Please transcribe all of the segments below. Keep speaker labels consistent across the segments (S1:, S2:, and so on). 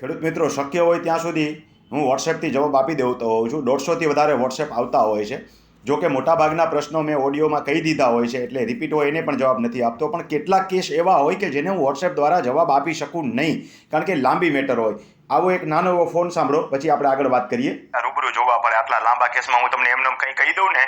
S1: ખેડૂત મિત્રો શક્ય હોય ત્યાં સુધી હું વોટ્સએપથી જવાબ આપી દેતો હોઉં છું. દોઢસોથી વધારે વોટ્સએપ આવતા હોય છે. જો કે મોટાભાગના પ્રશ્નો મેં ઓડિયોમાં કહી દીધા હોય છે એટલે રિપીટ હોય એને પણ જવાબ નથી આપતો. પણ કેટલાક કેસ એવા હોય કે જેને હું વોટ્સએપ દ્વારા જવાબ આપી શકું નહીં કારણ કે લાંબી મેટર હોય. આવો એક નાનો એવો ફોન સાંભળો પછી આપણે આગળ વાત કરીએ. રૂબરૂ જોવા પડે. આટલા લાંબા કેસમાં હું તમને એમને કંઈ કહી દઉં ને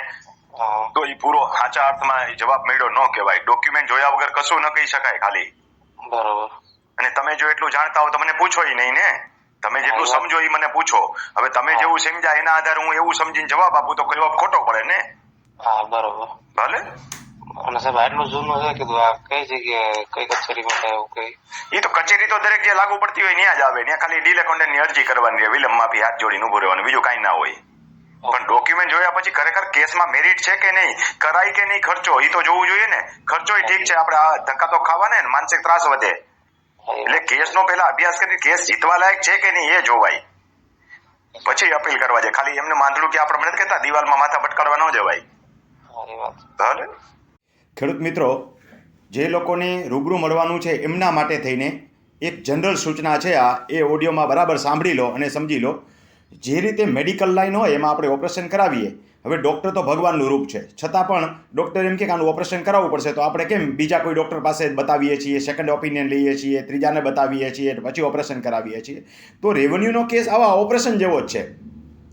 S1: તો એ પૂરો સાચા અર્થમાં જવાબ મળ્યો ન કહેવાય. ડોક્યુમેન્ટ જોયા વગર કશું ન કહી શકાય ખાલી.
S2: બરોબર.
S1: અને તમે જો એટલું જાણતા હો તો મને પૂછો ય નહીં ને. તમે જેટલું સમજો એ મને પૂછો. હવે તમે જેવું સમજ્યા એના આધારે હું એવું સમજીને જવાબ આપું તો જવાબ ખોટો પડે ને.
S2: હા બરોબર.
S1: ભલે.
S2: અને સાહેબ આટલું જૂનું છે કીધું આ કઈ જગ્યાએ કઈ કચેરીમાં થાય એવું કઈ
S1: એ તો કચેરી તો દરેક જે લાગુ પડતી હોય ત્યાં જ આવે. ત્યાં ખાલી ડીલ એકાઉન્ટની અરજી કરવાની રહે. વિલંબ માફી હાથ જોડીને ઉભું રહેવાનું. બીજું કાંઈ ના હોય. પણ ડોક્યુમેન્ટ જોયા પછી ખરેખર કેસમાં મેરિટ છે કે નહીં? કરાય કે નહીં ખર્ચો? એ તો જોવું જોઈએ ને. ખર્ચો ઠીક છે. આપણે આ ધક્કા તો ખાવાના ને. માનસિક ત્રાસ વધે. એટલે કેસનો પહેલા અભ્યાસ કરી કેસ જીતવા લાયક છે કે નહીં એ જોવાય. પછી અપીલ કરવા જાય ખાલી એમને માંદલું કે આપણે મને કહેતા દિવાલમાં માથા પટકાડવા ન જવાય. ભલે ખેડૂત મિત્રો જે લોકોને રૂબરૂ મળવાનું છે એમના માટે થઈને એક જનરલ સૂચના છે આ. એ ઓડિયોમાં બરાબર સાંભળી લો અને સમજી લો. જે રીતે મેડિકલ લાઈન હોય એમાં આપણે ઓપરેશન કરાવીએ, હવે ડૉક્ટર તો ભગવાનનું રૂપ છે. છતાં પણ ડૉક્ટર એમ કે આનું ઓપરેશન કરાવવું પડશે, તો આપણે કેમ બીજા કોઈ ડૉક્ટર પાસે બતાવીએ છીએ સેકન્ડ ઓપિનિયન લઈએ છીએ, ત્રીજાને બતાવીએ છીએ પછી ઓપરેશન કરાવીએ છીએ. તો રેવન્યુનો કેસ આવા ઓપરેશન જેવો જ છે.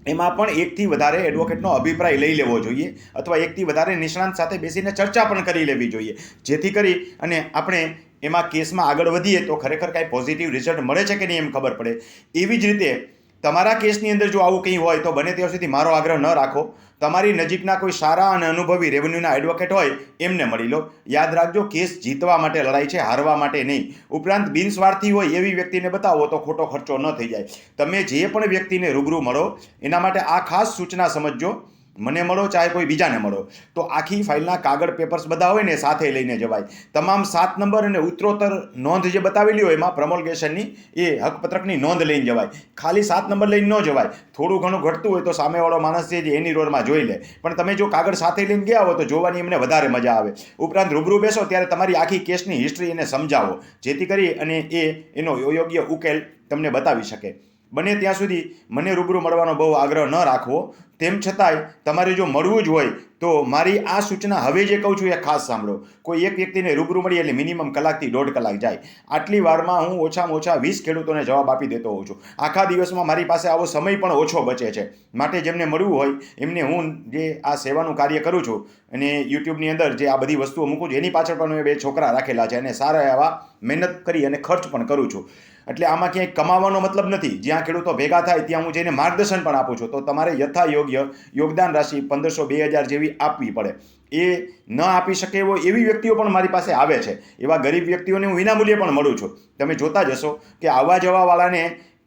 S1: એમાં પણ એકથી વધારે એડવોકેટનો અભિપ્રાય લઈ લેવો જોઈએ, અથવા એકથી વધારે નિષ્ણાંત સાથે બેસીને ચર્ચા પણ કરી લેવી જોઈએ. જેથી કરી અને આપણે એમાં કેસમાં આગળ વધીએ તો ખરેખર કાંઈ પોઝિટિવ રિઝલ્ટ મળે છે કે નહીં એમ ખબર પડે. એવી જ રીતે તમારા કેસની અંદર જો આવું કંઈ હોય તો બને ત્યાં સુધી મારો આગ્રહ ન રાખો. તમારી નજીકના કોઈ સારા અને અનુભવી રેવન્યુના એડવોકેટ હોય, એમને મળી લો. યાદ રાખજો, કેસ જીતવા માટે લડાઈ છે, હારવા માટે નહીં. ઉપરાંત બિનસ્વાર્થી હોય એવી વ્યક્તિને બતાવો તો ખોટો ખર્ચો ન થઈ જાય. તમે જે પણ વ્યક્તિને રૂબરૂ મળો, એના માટે આ ખાસ સૂચના સમજજો. મને મળો ચાહે કોઈ બીજાને મળો. તો આખી ફાઇલના કાગળ પેપર્સ બધા હોય ને સાથે લઈને જવાય. તમામ સાત નંબર અને ઉત્તરોત્તર નોંધ જે બતાવેલી હોય એમાં પ્રમોલગેશનની એ હકપત્રકની નોંધ લઈને જવાય. ખાલી સાત નંબર લઈને ન જવાય. થોડું ઘણું ઘટતું હોય તો સામેવાળો માણસ છે જે એની રોડમાં જોઈ લે. પણ તમે જો કાગળ સાથે લઈને ગયા હો તો જોવાની એમને વધારે મજા આવે. ઉપરાંત રૂબરૂ બેસો ત્યારે તમારી આખી કેસની હિસ્ટ્રી એને સમજાવો. જેથી કરી અને એ એનો યોગ્ય ઉકેલ તમને બતાવી શકે. બને ત્યાં સુધી મને રૂબરૂ મળવાનો બહુ આગ્રહ ન રાખવો. તેમ છતાંય તમારે જો મળવું જ હોય, તો મારી આ સૂચના હવે જે કહું છું એ ખાસ સાંભળો. કોઈ એક વ્યક્તિને રૂબરૂ મળી એટલે મિનિમમ કલાકથી દોઢ કલાક જાય. આટલી વારમાં હું ઓછામાં ઓછા વીસ ખેડૂતોને જવાબ આપી દેતો હોઉં છું. આખા દિવસમાં મારી પાસે આવો સમય પણ ઓછો બચે છે. માટે જેમને મળવું હોય, એમને હું જે આ સેવાનું કાર્ય કરું છું અને યુટ્યુબની અંદર જે આ બધી વસ્તુઓ મૂકું છું, એની પાછળ પણ મેં બે છોકરા રાખેલા છે અને સારા એવા મહેનત કરી અને ખર્ચ પણ કરું છું. એટલે આમાં ક્યાંય કમાવાનો મતલબ નથી. જ્યાં ખેડૂતો ભેગા થાય, ત્યાં હું જઈને માર્ગદર્શન પણ આપું છું. તો તમારે યથા યોગ્ય યોગદાન રાશિ પંદરસો બે હજાર જેવી આપવી પડે. એ ન આપી શકે એવો એવી વ્યક્તિઓ પણ મારી પાસે આવે છે. એવા ગરીબ વ્યક્તિઓને હું વિનામૂલ્યે પણ મળું છું. તમે જોતા જશો કે આવવા જવાવાળાને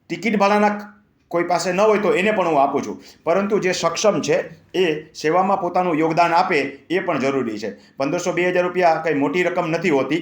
S1: ટિકિટ ભાડાના કોઈ પાસે ન હોય તો એને પણ હું આપું છું. પરંતુ જે સક્ષમ છે એ સેવામાં પોતાનું યોગદાન આપે એ પણ જરૂરી છે. પંદરસો બે હજાર રૂપિયા કંઈ મોટી રકમ નથી હોતી.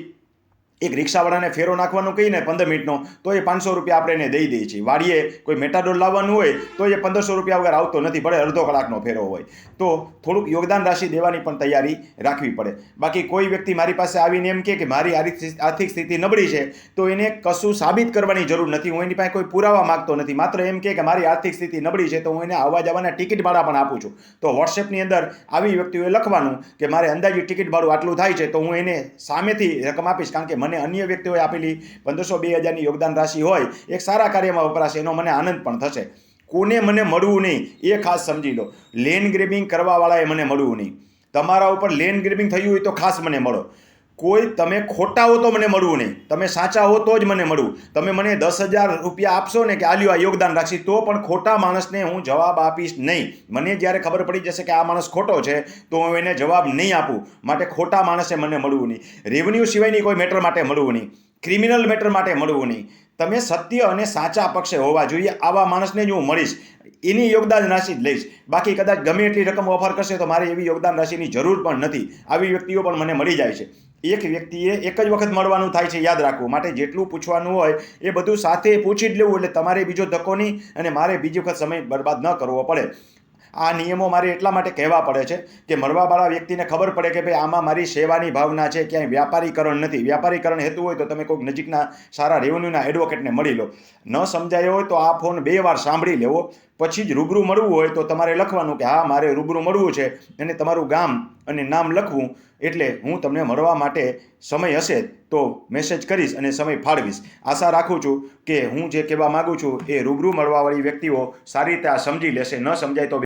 S1: એક રિક્ષાવાળાને ફેરો નાખવાનું કહીને પંદર મિનિટનો, તો એ પાંચસો રૂપિયા આપણે એને દઈ દઈએ છીએ વાડીએ કોઈ મેટાડોર લાવવાનું હોય, તો એ પંદરસો રૂપિયા વગર આવતો નથી, ભલે અડધો કલાકનો ફેરો હોય. તો થોડુંક યોગદાન રાશિ દેવાની પણ તૈયારી રાખવી પડે. બાકી કોઈ વ્યક્તિ મારી પાસે આવીને એમ કે મારી આર્થિક સ્થિતિ નબળી છે, તો એને કશું સાબિત કરવાની જરૂર નથી. હું એની પાસે કોઈ પુરાવા માગતો નથી. માત્ર એમ કે મારી આર્થિક સ્થિતિ નબળી છે, તો હું એને આવવા જવાના ટિકિટ ભાડા પણ આપું છું. તો વોટ્સએપની અંદર આવી વ્યક્તિઓએ લખવાનું કે મારે અંદાજિત ટિકિટ ભાડું આટલું થાય છે, તો હું એને સામેથી રકમ આપીશ, કારણ કે મને અન્ય વ્યક્તિઓએ આપેલી પંદરસો બે હજારની યોગદાન રાશિ હોય, એક સારા કાર્યમાં વપરાશે, એનો મને આનંદ પણ થશે. કોને મને મળવું નહીં, એ ખાસ સમજી લો. લેન ગ્રેબિંગ કરવાવાળાએ મને મળવું નહીં. તમારા ઉપર લેન ગ્રેબિંગ થયું હોય તો ખાસ મને મળો. કોઈ તમે ખોટા હો તો મને મળવું નહીં. તમે સાચા હો તો જ મને મળવું. તમે મને દસ હજાર રૂપિયા આપશો ને કે આલ્યો આ યોગદાન રાખશી, તો પણ ખોટા માણસને હું જવાબ આપીશ નહીં. મને જ્યારે ખબર પડી જશે કે આ માણસ ખોટો છે, તો હું એને જવાબ નહીં આપું. માટે ખોટા માણસે મને મળવું નહીં. રેવન્યુ સિવાયની કોઈ મેટર માટે મળવું નહીં. ક્રિમિનલ મેટર માટે મળવું નહીં. તમે સત્ય અને સાચા પક્ષે હોવા જોઈએ. આવા માણસને જ હું મળીશ. એની યોગદાન રાશિ જ લઈશ. બાકી કદાચ ગમે એટલી રકમ ઓફર કરશે તો મારે એવી યોગદાન રાશિની જરૂર પણ નથી. આવી વ્યક્તિઓ પણ મને મળી જાય છે. એક વ્યક્તિએ એક જ વખત મળવાનું થાય છે, યાદ રાખવું. માટે જેટલું પૂછવાનું હોય એ બધું સાથે પૂછી જ લેવું, એટલે તમારે બીજો ધક્કો નહીં અને મારે બીજી વખત સમય બરબાદ ન કરવો પડે. આ નિયમો મારે એટલા માટે કહેવા પડે છે કે મળવાવાળા વ્યક્તિને ખબર પડે કે ભાઈ આમાં મારી સેવાની ભાવના છે, ક્યાંય વ્યાપારીકરણ નથી. વ્યાપારીકરણ હેતુ હોય તો તમે કોઈક નજીકના સારા રેવન્યુના એડવોકેટને મળી લો. ન સમજાયો હોય તો આ ફોન બે વાર સાંભળી લેવો. પછી જ રૂબરૂ મળવું હોય તો તમારે લખવાનું કે હા, મારે રૂબરૂ મળવું છે અને તમારું ગામ અને નામ લખવું એટલે હું તમને મળવા માટે સમય હશે તો મેસેજ કરીશ અને સમય ફાળવીશ. આશા રાખું છું કે હું જે કહેવા માગું છું એ રૂબરૂ મળવાવાળી વ્યક્તિઓ સારી રીતે આ સમજી લેશે. ન સમજાય તો